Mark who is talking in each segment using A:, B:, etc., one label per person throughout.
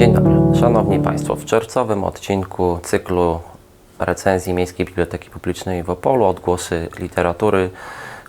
A: Dzień dobry. Szanowni Państwo, w czerwcowym odcinku cyklu recenzji Miejskiej Biblioteki Publicznej w Opolu, odgłosy literatury,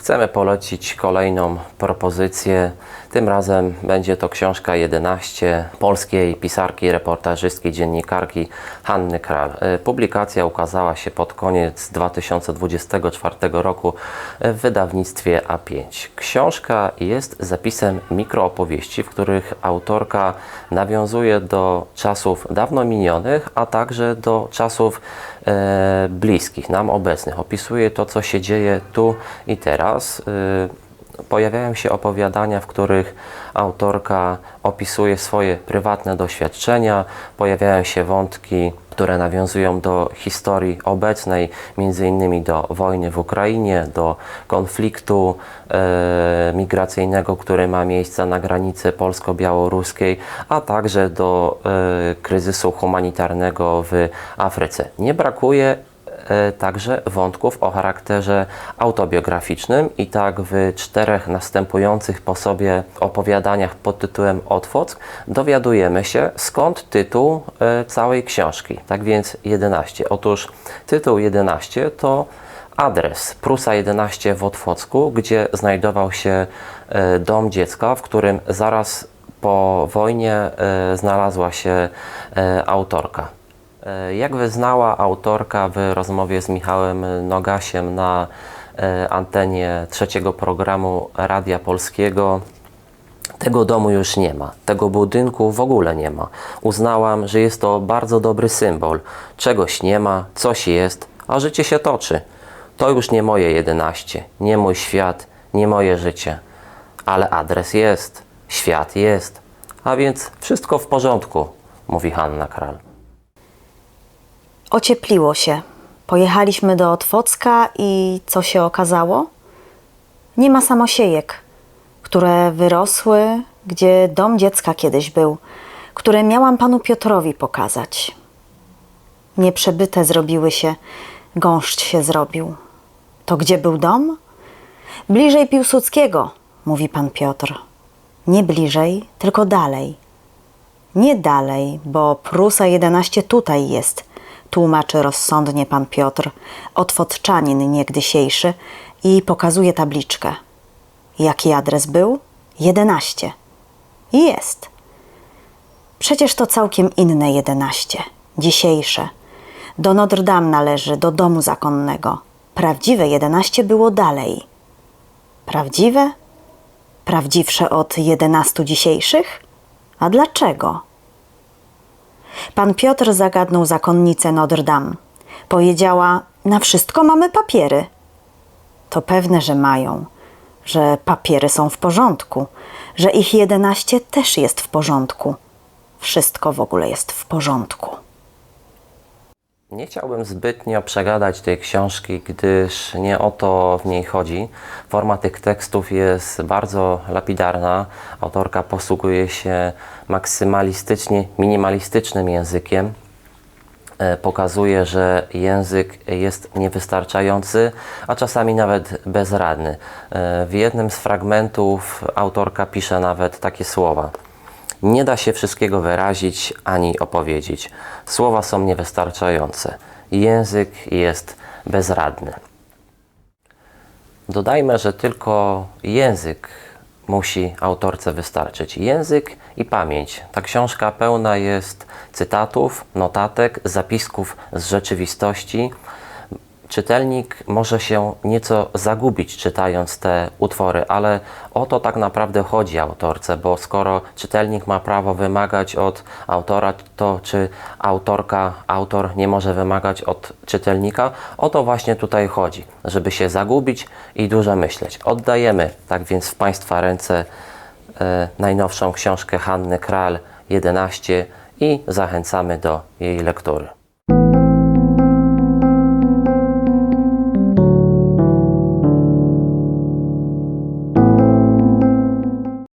A: chcemy polecić kolejną propozycję. Tym razem będzie to książka 11 polskiej pisarki, reportażystki, dziennikarki Hanny Kral. E, Publikacja ukazała się pod koniec 2024 roku w wydawnictwie A5. Książka jest zapisem mikroopowieści, w których autorka nawiązuje do czasów dawno minionych, a także do czasów e, bliskich, nam obecnych. Opisuje to, co się dzieje tu i teraz. E, pojawiają się opowiadania, w których autorka opisuje swoje prywatne doświadczenia, pojawiają się wątki, które nawiązują do historii obecnej, między innymi do wojny w Ukrainie, do konfliktu e, migracyjnego, który ma miejsce na granicy polsko-białoruskiej, a także do e, kryzysu humanitarnego w Afryce. Nie brakuje także wątków o charakterze autobiograficznym i tak w czterech następujących po sobie opowiadaniach pod tytułem Otwock dowiadujemy się skąd tytuł e, całej książki. Tak więc 11. Otóż tytuł 11 to adres Prusa 11 w Otwocku, gdzie znajdował się e, dom dziecka, w którym zaraz po wojnie e, znalazła się e, autorka. E, Jak wyznała autorka w rozmowie z Michałem Nogasiem na e, antenie trzeciego programu Radia Polskiego, tego domu już nie ma, tego budynku w ogóle nie ma. Uznałam, że jest to bardzo dobry symbol. Czegoś nie ma, coś jest, a życie się toczy. To już nie moje 11, nie mój świat, nie moje życie. Ale adres jest, świat jest, a więc wszystko w porządku, mówi Hanna Kral.
B: Ociepliło się. Pojechaliśmy do Otwocka i co się okazało? Nie ma samosiejek, które wyrosły, gdzie dom dziecka kiedyś był, które miałam panu Piotrowi pokazać. Nieprzebyte zrobiły się, gąszcz się zrobił. To gdzie był dom? Bliżej Piłsudskiego, mówi pan Piotr. Nie bliżej, tylko dalej. Nie dalej, bo Prusa 11 tutaj jest, tłumaczy rozsądnie pan Piotr, otwoczanin niegdysiejszy i pokazuje tabliczkę. Jaki adres był? 11. I jest. Przecież to całkiem inne 11, dzisiejsze. Do Notre Dame należy, do domu zakonnego. Prawdziwe 11 było dalej. Prawdziwe? Prawdziwsze od 11 dzisiejszych? A dlaczego? Pan Piotr zagadnął zakonnicę Notre Dame. Powiedziała: Na wszystko mamy papiery. To pewne, że mają, że papiery są w porządku, że ich jedenaście też jest w porządku. Wszystko w ogóle jest w porządku.
A: Nie chciałbym zbytnio przegadać tej książki, gdyż nie o to w niej chodzi. Forma tych tekstów jest bardzo lapidarna. Autorka posługuje się maksymalistycznie, minimalistycznym językiem. E, Pokazuje, że język jest niewystarczający, a czasami nawet bezradny. E, W jednym z fragmentów autorka pisze nawet takie słowa. Nie da się wszystkiego wyrazić ani opowiedzieć. Słowa są niewystarczające. Język jest bezradny. Dodajmy, że tylko język musi autorce wystarczyć. Język i pamięć. Ta książka pełna jest cytatów, notatek, zapisków z rzeczywistości. Czytelnik może się nieco zagubić czytając te utwory, ale o to tak naprawdę chodzi autorce, bo skoro czytelnik ma prawo wymagać od autora, to czy autorka, autor nie może wymagać od czytelnika? O to właśnie tutaj chodzi, żeby się zagubić i dużo myśleć. Oddajemy tak więc w Państwa ręce e, najnowszą książkę Hanny Kral 11 i zachęcamy do jej lektury.